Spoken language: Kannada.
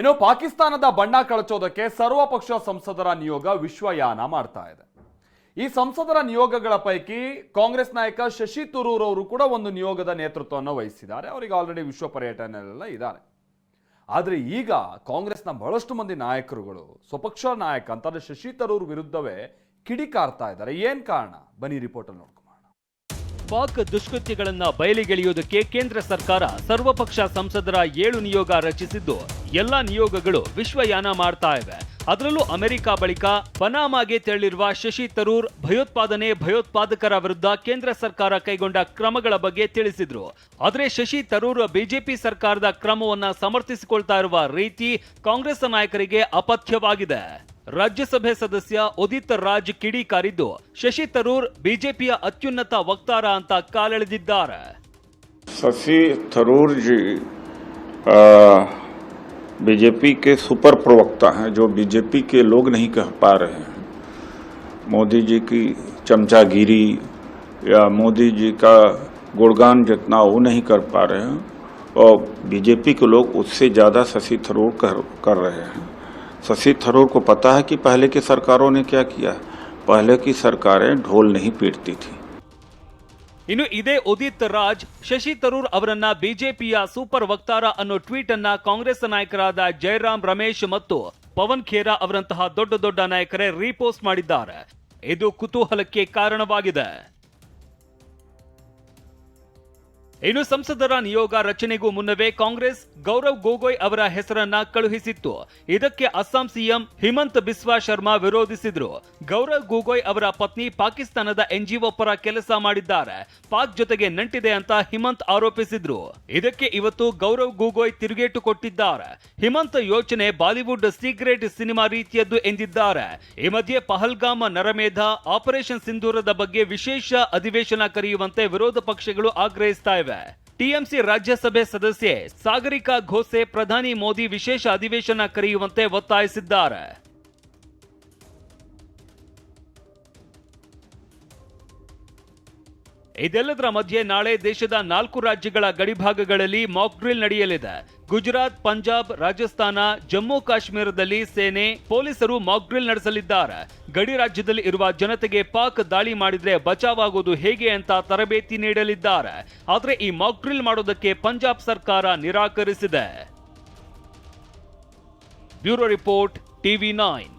ಇನ್ನು ಪಾಕಿಸ್ತಾನದ ಬಣ್ಣ ಕಳಚೋದಕ್ಕೆ ಸರ್ವಪಕ್ಷ ಸಂಸದರ ನಿಯೋಗ ವಿಶ್ವಯಾನ ಮಾಡ್ತಾ ಇದೆ. ಈ ಸಂಸದರ ನಿಯೋಗಗಳ ಪೈಕಿ ಕಾಂಗ್ರೆಸ್ ನಾಯಕ ಶಶಿ ತರೂರ್ ಅವರು ಕೂಡ ಒಂದು ನಿಯೋಗದ ನೇತೃತ್ವವನ್ನು ವಹಿಸಿದ್ದಾರೆ. ಅವರಿಗೆ ಆಲ್ರೆಡಿ ವಿಶ್ವ ಪರ್ಯಟನೆಲ್ಲ ಇದ್ದಾರೆ. ಆದರೆ ಈಗ ಕಾಂಗ್ರೆಸ್ನ ಬಹಳಷ್ಟು ಮಂದಿ ನಾಯಕರುಗಳು, ಸ್ವಪಕ್ಷ ನಾಯಕ ಅಂತಂದ್ರೆ ಶಶಿ ತರೂರ್ ವಿರುದ್ಧವೇ ಕಿಡಿಕಾರ್ತಾ ಇದ್ದಾರೆ. ಏನ್ ಕಾರಣ? ಬನ್ನಿ ರಿಪೋರ್ಟ್ ನೋಡ್ಕೊಂಡು ಪಾಕ್ ದುಷ್ಕೃತ್ಯಗಳನ್ನು ಬಯಲಿಗೆಳೆಯುವುದಕ್ಕೆ ಕೇಂದ್ರ ಸರ್ಕಾರ ಸರ್ವಪಕ್ಷ ಸಂಸದರ ಏಳು ನಿಯೋಗ ರಚಿಸಿದ್ದು, ಎಲ್ಲಾ ನಿಯೋಗಗಳು ವಿಶ್ವಯಾನ ಮಾಡ್ತಾ ಇವೆ. ಅದರಲ್ಲೂ ಅಮೆರಿಕ ಬಳಿಕ ಪನಾಮಾಗೆ ತೆರಳಿರುವ ಶಶಿ ತರೂರ್ ಭಯೋತ್ಪಾದನೆ ಭಯೋತ್ಪಾದಕರ ವಿರುದ್ಧ ಕೇಂದ್ರ ಸರ್ಕಾರ ಕೈಗೊಂಡ ಕ್ರಮಗಳ ಬಗ್ಗೆ ತಿಳಿಸಿದ್ರು. ಆದರೆ ಶಶಿ ತರೂರ್ ಬಿಜೆಪಿ ಸರ್ಕಾರದ ಕ್ರಮವನ್ನ ಸಮರ್ಥಿಸಿಕೊಳ್ತಾ ಇರುವ ರೀತಿ ಕಾಂಗ್ರೆಸ್ ನಾಯಕರಿಗೆ ಅಪಥ್ಯವಾಗಿದೆ. ರಾಜ್ಯಸಭೆ ಸದಸ್ಯ ಉದಿತ್ ರಾಜ್ ಕಿಡಿಕಾರಿದ್ದು ಶಶಿ ತರೂರ್ ಬಿಜೆಪಿಯ ಅತ್ಯುನ್ನತ ವಕ್ತಾರ ಅಂತ ಕಾಲೆಳೆದಿದ್ದಾರೆ शशि थरूर जी बीजेपी के सुपर प्रवक्ता हैं जो बीजेपी के लोग नहीं कह पा रहे हैं मोदी जी की चमचागिरी या मोदी जी का गुणगान जितना वो नहीं कर पा रहे हैं और बीजेपी के लोग उससे ज़्यादा शशि थरूर कर, कर रहे हैं शशि थरूर को पता है कि पहले की सरकारों ने क्या किया पहले की सरकारें ढोल नहीं पीटती थी ಇನ್ನು ಇದೇ ಉದಿತ್ ರಾಜ್ ಶಶಿ ತರೂರ್ ಅವರನ್ನ ಬಿಜೆಪಿಯ ಸೂಪರ್ ವಕ್ತಾರ ಅನ್ನೋ ಟ್ವೀಟ್ ಅನ್ನ ಕಾಂಗ್ರೆಸ್ ನಾಯಕರಾದ ಜಯರಾಮ್ ರಮೇಶ್ ಮತ್ತು ಪವನ್ ಖೇರಾ ಅವರಂತಹ ದೊಡ್ಡ ದೊಡ್ಡ ನಾಯಕರೇ ರೀಪೋಸ್ಟ್ ಮಾಡಿದ್ದಾರೆ ಇದು ಕುತೂಹಲಕ್ಕೆ ಕಾರಣವಾಗಿದೆ ಇನ್ನು ಸಂಸದರ ನಿಯೋಗ ರಚನೆಗೂ ಮುನ್ನವೇ ಕಾಂಗ್ರೆಸ್ ಗೌರವ್ ಗೊಗೊಯ್ ಅವರ ಹೆಸರನ್ನ ಕಳುಹಿಸಿತ್ತು. ಇದಕ್ಕೆ ಅಸ್ಸಾಂ ಸಿಎಂ ಹಿಮಂತ್ ಬಿಸ್ವಾ ಶರ್ಮಾ ವಿರೋಧಿಸಿದ್ರು. ಗೌರವ್ ಗೊಗೊಯ್ ಅವರ ಪತ್ನಿ ಪಾಕಿಸ್ತಾನದ ಎನ್ಜಿಒ ಪರ ಕೆಲಸ ಮಾಡಿದ್ದಾರೆ. ಪಾಕ್ ಜೊತೆಗೆ ನಂಟಿದೆ ಅಂತ ಹಿಮಂತ್ ಆರೋಪಿಸಿದ್ರು. ಇದಕ್ಕೆ ಇವತ್ತು ಗೌರವ್ ಗೊಗೊಯ್ ತಿರುಗೇಟು ಕೊಟ್ಟಿದ್ದಾರೆ. ಹಿಮಂತ್ ಯೋಚನೆ ಬಾಲಿವುಡ್ ಸೀಕ್ರೆಟ್ ಸಿನಿಮಾ ರೀತಿಯದ್ದು ಎಂದಿದ್ದಾರೆ. ಈ ಮಧ್ಯೆ ಪಹಲ್ಗಾಮ ನರಮೇಧ, ಆಪರೇಷನ್ ಸಿಂಧೂರದ ಬಗ್ಗೆ ವಿಶೇಷ ಅಧಿವೇಶನ ಕರೆಯುವಂತೆ ವಿರೋಧ ಪಕ್ಷಗಳು ಆಗ್ರಹಿಸ್ತಾ ಇವೆ. ಟಿಎಂಸಿ ರಾಜ್ಯಸಭೆ ಸದಸ್ಯೆ ಸಾಗರಿಕಾ ಘೋಸೆ ಪ್ರಧಾನಿ ಮೋದಿ ವಿಶೇಷ ಅಧಿವೇಶನ ಕರೆಯುವಂತೆ ಒತ್ತಾಯಿಸಿದ್ದಾರೆ. ಇದೆಲ್ಲದರ ಮಧ್ಯೆ ನಾಳೆ ದೇಶದ ನಾಲ್ಕು ರಾಜ್ಯಗಳ ಗಡಿಭಾಗಗಳಲ್ಲಿ ಮಾಕ್ ಡ್ರಿಲ್ ನಡೆಯಲಿದೆ. ಗುಜರಾತ್, ಪಂಜಾಬ್, ರಾಜಸ್ಥಾನ, ಜಮ್ಮು ಕಾಶ್ಮೀರದಲ್ಲಿ ಸೇನೆ, ಪೊಲೀಸರು ಮಾಕ್ ಡ್ರಿಲ್ ನಡೆಸಲಿದ್ದಾರೆ. ಗಡಿ ರಾಜ್ಯದಲ್ಲಿ ಇರುವ ಜನತೆಗೆ ಪಾಕ್ ದಾಳಿ ಮಾಡಿದ್ರೆ ಬಚಾವಾಗುವುದು ಹೇಗೆ ಅಂತ ತರಬೇತಿ ನೀಡಲಿದ್ದಾರೆ. ಆದರೆ ಈ ಮಾಕ್ ಡ್ರಿಲ್ ಮಾಡೋದಕ್ಕೆ ಪಂಜಾಬ್ ಸರ್ಕಾರ ನಿರಾಕರಿಸಿದೆ. Bureau report, TV nine.